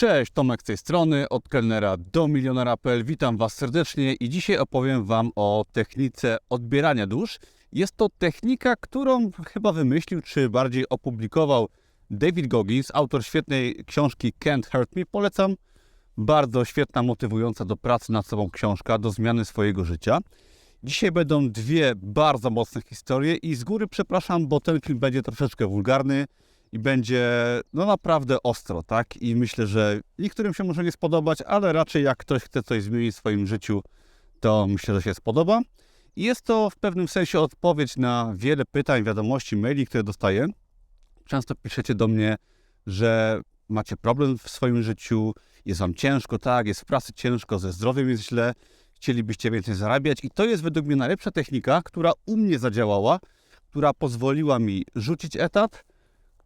Cześć, Tomek z tej strony, od kelnera do milionera.pl. Witam Was serdecznie i dzisiaj opowiem Wam o technice odbierania dusz. Jest to technika, którą chyba wymyślił, czy bardziej opublikował David Goggins, autor świetnej książki Can't Hurt Me. Polecam. Bardzo świetna, motywująca do pracy nad sobą książka, do zmiany swojego życia. Dzisiaj będą dwie bardzo mocne historie i z góry przepraszam, bo ten film będzie troszeczkę wulgarny i będzie no naprawdę ostro, tak? I myślę, że niektórym się może nie spodobać, ale raczej jak ktoś chce coś zmienić w swoim życiu, to myślę, że się spodoba. I jest to w pewnym sensie odpowiedź na wiele pytań, wiadomości, maili, które dostaję. Często piszecie do mnie, że macie problem w swoim życiu, jest wam ciężko, tak, jest w pracy ciężko, ze zdrowiem jest źle, chcielibyście więcej zarabiać i to jest według mnie najlepsza technika, która u mnie zadziałała, która pozwoliła mi rzucić etat,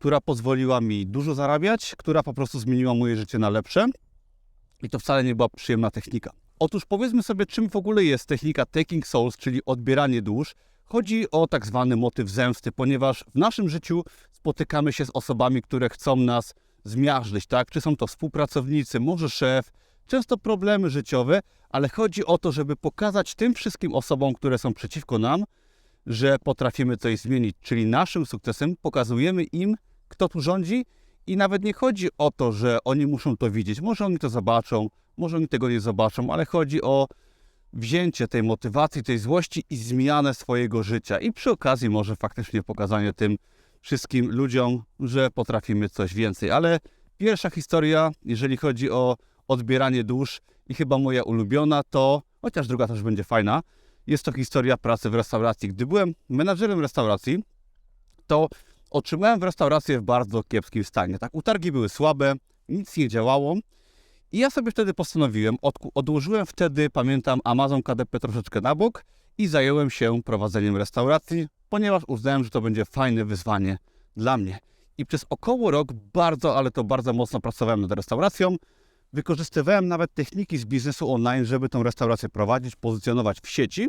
która pozwoliła mi dużo zarabiać, która po prostu zmieniła moje życie na lepsze. I to wcale nie była przyjemna technika. Otóż powiedzmy sobie, czym w ogóle jest technika taking souls, czyli odbieranie dusz. Chodzi o tak zwany motyw zemsty, ponieważ w naszym życiu spotykamy się z osobami, które chcą nas zmiażdżyć, tak? Czy są to współpracownicy, może szef, często problemy życiowe, ale chodzi o to, żeby pokazać tym wszystkim osobom, które są przeciwko nam, że potrafimy coś zmienić, czyli naszym sukcesem pokazujemy im, kto tu rządzi i nawet nie chodzi o to, że oni muszą to widzieć. Może oni to zobaczą, może oni tego nie zobaczą, ale chodzi o wzięcie tej motywacji, tej złości i zmianę swojego życia. I przy okazji może faktycznie pokazanie tym wszystkim ludziom, że potrafimy coś więcej. Ale pierwsza historia, jeżeli chodzi o odbieranie dusz i chyba moja ulubiona, to, chociaż druga też będzie fajna, jest to historia pracy w restauracji. Gdy byłem menadżerem restauracji, to otrzymałem w restaurację w bardzo kiepskim stanie. Tak, utargi były słabe, nic nie działało. I ja sobie wtedy postanowiłem, odłożyłem wtedy, pamiętam, Amazon KDP troszeczkę na bok i zająłem się prowadzeniem restauracji, ponieważ uznałem, że to będzie fajne wyzwanie dla mnie. I przez około rok bardzo, ale to bardzo mocno pracowałem nad restauracją. Wykorzystywałem nawet techniki z biznesu online, żeby tą restaurację prowadzić, pozycjonować w sieci.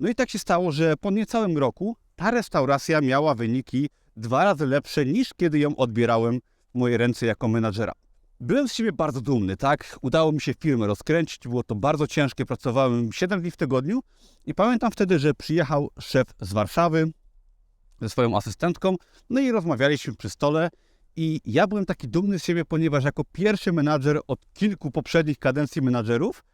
No i tak się stało, że po niecałym roku ta restauracja miała wyniki dwa razy lepsze niż kiedy ją odbierałem w moje ręce jako menadżera. Byłem z siebie bardzo dumny, tak? Udało mi się firmę rozkręcić, było to bardzo ciężkie, pracowałem 7 dni w tygodniu i pamiętam wtedy, że przyjechał szef z Warszawy ze swoją asystentką, no i rozmawialiśmy przy stole i ja byłem taki dumny z siebie, ponieważ jako pierwszy menadżer od kilku poprzednich kadencji menadżerów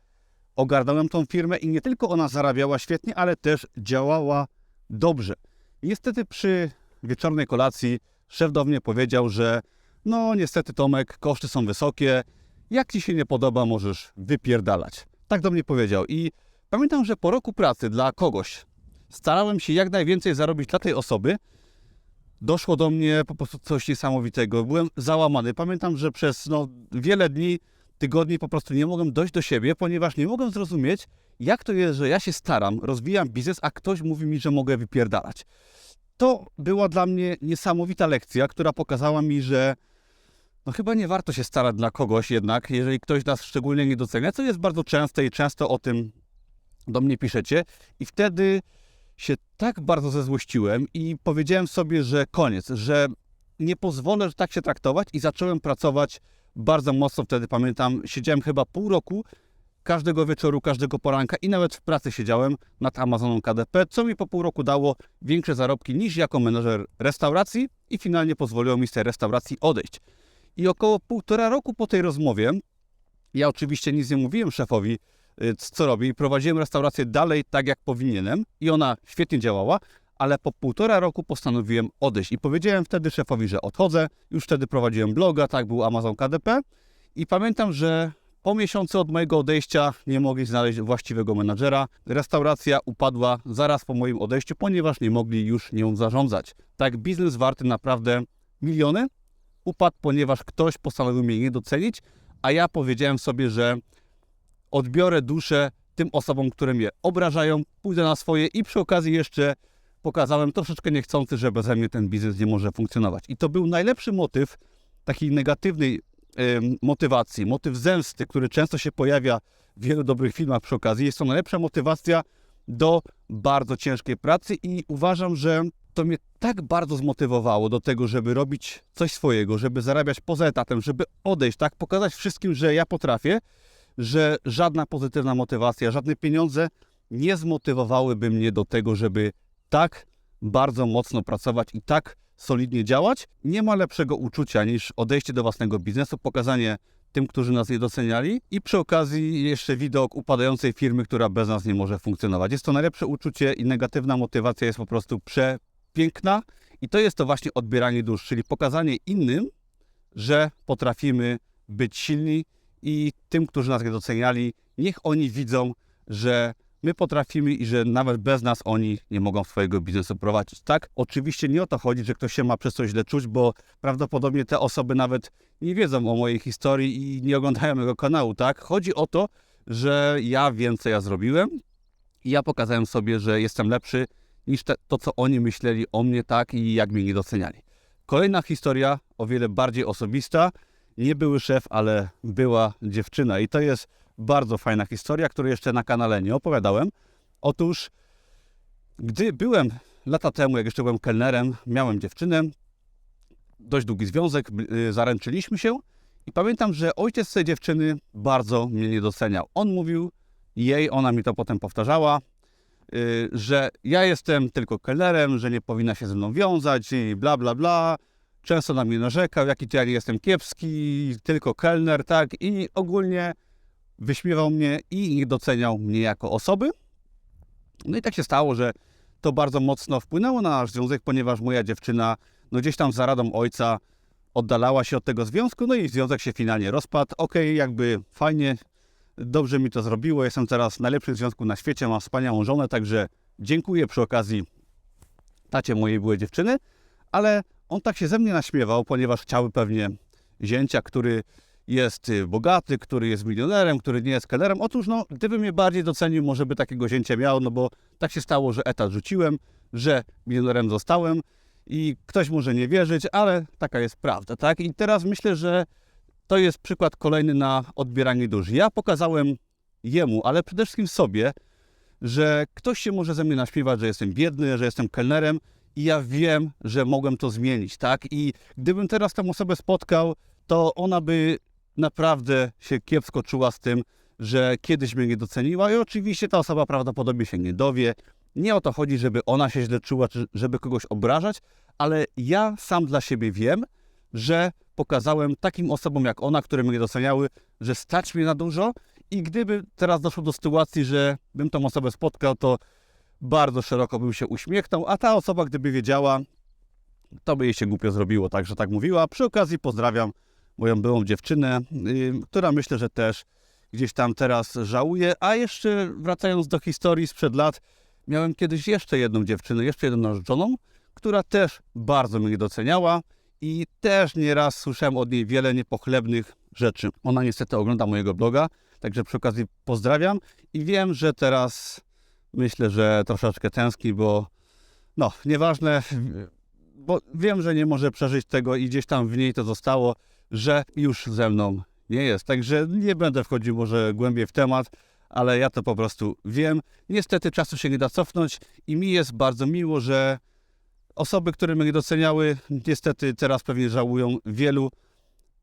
ogarnąłem tą firmę i nie tylko ona zarabiała świetnie, ale też działała dobrze. Niestety przy wieczornej kolacji szef do mnie powiedział, że no niestety Tomek, koszty są wysokie, jak Ci się nie podoba, możesz wypierdalać. Tak do mnie powiedział i pamiętam, że po roku pracy dla kogoś starałem się jak najwięcej zarobić dla tej osoby, doszło do mnie po prostu coś niesamowitego. Byłem załamany. Pamiętam, że przez no, wiele dni, tygodni po prostu nie mogłem dojść do siebie, ponieważ nie mogłem zrozumieć, jak to jest, że ja się staram, rozwijam biznes, a ktoś mówi mi, że mogę wypierdalać. To była dla mnie niesamowita lekcja, która pokazała mi, że no chyba nie warto się starać dla kogoś jednak, jeżeli ktoś nas szczególnie nie docenia, co jest bardzo częste i często o tym do mnie piszecie. I wtedy się tak bardzo zezłościłem i powiedziałem sobie, że koniec, że nie pozwolę tak się traktować i zacząłem pracować bardzo mocno wtedy, pamiętam, siedziałem chyba pół roku, każdego wieczoru, każdego poranka i nawet w pracy siedziałem nad Amazoną KDP, co mi po pół roku dało większe zarobki niż jako menedżer restauracji i finalnie pozwoliło mi z tej restauracji odejść. I około półtora roku po tej rozmowie, ja oczywiście nic nie mówiłem szefowi, y, co robi, prowadziłem restaurację dalej tak, jak powinienem i ona świetnie działała, ale po półtora roku postanowiłem odejść i powiedziałem wtedy szefowi, że odchodzę. Już wtedy prowadziłem bloga, tak był Amazon KDP i pamiętam, że po miesiącu od mojego odejścia nie mogli znaleźć właściwego menadżera. Restauracja upadła zaraz po moim odejściu, ponieważ nie mogli już nią zarządzać. Tak, biznes warty naprawdę miliony upadł, ponieważ ktoś postanowił mnie nie docenić, a ja powiedziałem sobie, że odbiorę duszę tym osobom, które mnie obrażają, pójdę na swoje i przy okazji jeszcze pokazałem troszeczkę niechcący, że beze mnie ten biznes nie może funkcjonować. I to był najlepszy motyw takiej negatywnej motywacji, motyw zemsty, który często się pojawia w wielu dobrych filmach przy okazji. Jest to najlepsza motywacja do bardzo ciężkiej pracy i uważam, że to mnie tak bardzo zmotywowało do tego, żeby robić coś swojego, żeby zarabiać poza etatem, żeby odejść, tak, pokazać wszystkim, że ja potrafię, że żadna pozytywna motywacja, żadne pieniądze nie zmotywowałyby mnie do tego, żeby tak bardzo mocno pracować i tak solidnie działać. Nie ma lepszego uczucia niż odejście do własnego biznesu, pokazanie tym, którzy nas nie doceniali i przy okazji jeszcze widok upadającej firmy, która bez nas nie może funkcjonować. Jest to najlepsze uczucie i negatywna motywacja jest po prostu przepiękna i to jest to właśnie odbieranie dusz, czyli pokazanie innym, że potrafimy być silni i tym, którzy nas nie doceniali, niech oni widzą, że my potrafimy i że nawet bez nas oni nie mogą swojego biznesu prowadzić. Tak, oczywiście nie o to chodzi, że ktoś się ma przez coś źle czuć, bo prawdopodobnie te osoby nawet nie wiedzą o mojej historii i nie oglądają mojego kanału, tak? Chodzi o to, że ja wiem, co ja zrobiłem i ja pokazałem sobie, że jestem lepszy niż te, to, co oni myśleli o mnie, tak? I jak mnie nie doceniali. Kolejna historia, o wiele bardziej osobista. Nie były szef, ale była dziewczyna i to jest bardzo fajna historia, której jeszcze na kanale nie opowiadałem. Otóż, gdy byłem lata temu, jak jeszcze byłem kelnerem, miałem dziewczynę, dość długi związek, y, zaręczyliśmy się i pamiętam, że ojciec tej dziewczyny bardzo mnie nie doceniał. On mówił jej, ona mi to potem powtarzała, y, że ja jestem tylko kelnerem, że nie powinna się ze mną wiązać i bla, bla, bla. Często na mnie narzekał, jaki to ja nie jestem kiepski, tylko kelner, tak? I ogólnie wyśmiewał mnie i nie doceniał mnie jako osoby. No i tak się stało, że to bardzo mocno wpłynęło na nasz związek, ponieważ moja dziewczyna no gdzieś tam za radą ojca oddalała się od tego związku, no i związek się finalnie rozpadł. Okej, jakby fajnie, dobrze mi to zrobiło, jestem teraz w najlepszym związku na świecie, mam wspaniałą żonę, także dziękuję przy okazji tacie mojej byłej dziewczyny, ale on tak się ze mnie naśmiewał, ponieważ chciały pewnie zięcia, który jest y, bogaty, który jest milionerem, który nie jest kelnerem. Otóż, no, gdyby mnie bardziej docenił, może by takiego zięcia miał, no bo tak się stało, że etat rzuciłem, że milionerem zostałem i ktoś może nie wierzyć, ale taka jest prawda, tak? I teraz myślę, że to jest przykład kolejny na odbieranie dusz. Ja pokazałem jemu, ale przede wszystkim sobie, że ktoś się może ze mnie naśmiewać, że jestem biedny, że jestem kelnerem i ja wiem, że mogłem to zmienić, tak? I gdybym teraz tę osobę spotkał, to ona by naprawdę się kiepsko czuła z tym, że kiedyś mnie nie doceniła i oczywiście ta osoba prawdopodobnie się nie dowie. Nie o to chodzi, żeby ona się źle czuła, czy żeby kogoś obrażać, ale ja sam dla siebie wiem, że pokazałem takim osobom jak ona, które mnie doceniały, że stać mnie na dużo i gdyby teraz doszło do sytuacji, że bym tą osobę spotkał, to bardzo szeroko bym się uśmiechnął, a ta osoba, gdyby wiedziała, to by jej się głupio zrobiło, także tak mówiła. Przy okazji pozdrawiam moją byłą dziewczynę, y, która myślę, że też gdzieś tam teraz żałuje. A jeszcze wracając do historii sprzed lat, miałem kiedyś jeszcze jedną dziewczynę, jeszcze jedną narzeczoną, która też bardzo mnie doceniała i też nieraz słyszałem od niej wiele niepochlebnych rzeczy. Ona niestety ogląda mojego bloga, także przy okazji pozdrawiam i wiem, że teraz myślę, że troszeczkę tęskni, bo no, nieważne, bo wiem, że nie może przeżyć tego i gdzieś tam w niej to zostało, że już ze mną nie jest. Także nie będę wchodził może głębiej w temat, ale ja to po prostu wiem. Niestety czasu się nie da cofnąć i mi jest bardzo miło, że osoby, które mnie doceniały, niestety teraz pewnie żałują wielu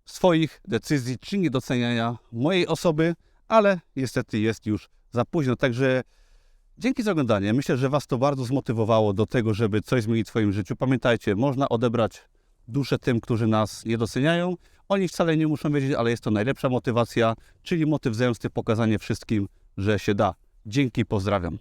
swoich decyzji czy niedoceniania mojej osoby, ale niestety jest już za późno. Także dzięki za oglądanie. Myślę, że Was to bardzo zmotywowało do tego, żeby coś zmienić w swoim życiu. Pamiętajcie, można odebrać duszę tym, którzy nas nie doceniają. Oni wcale nie muszą wiedzieć, ale jest to najlepsza motywacja, czyli motyw zemsty, pokazanie wszystkim, że się da. Dzięki, pozdrawiam.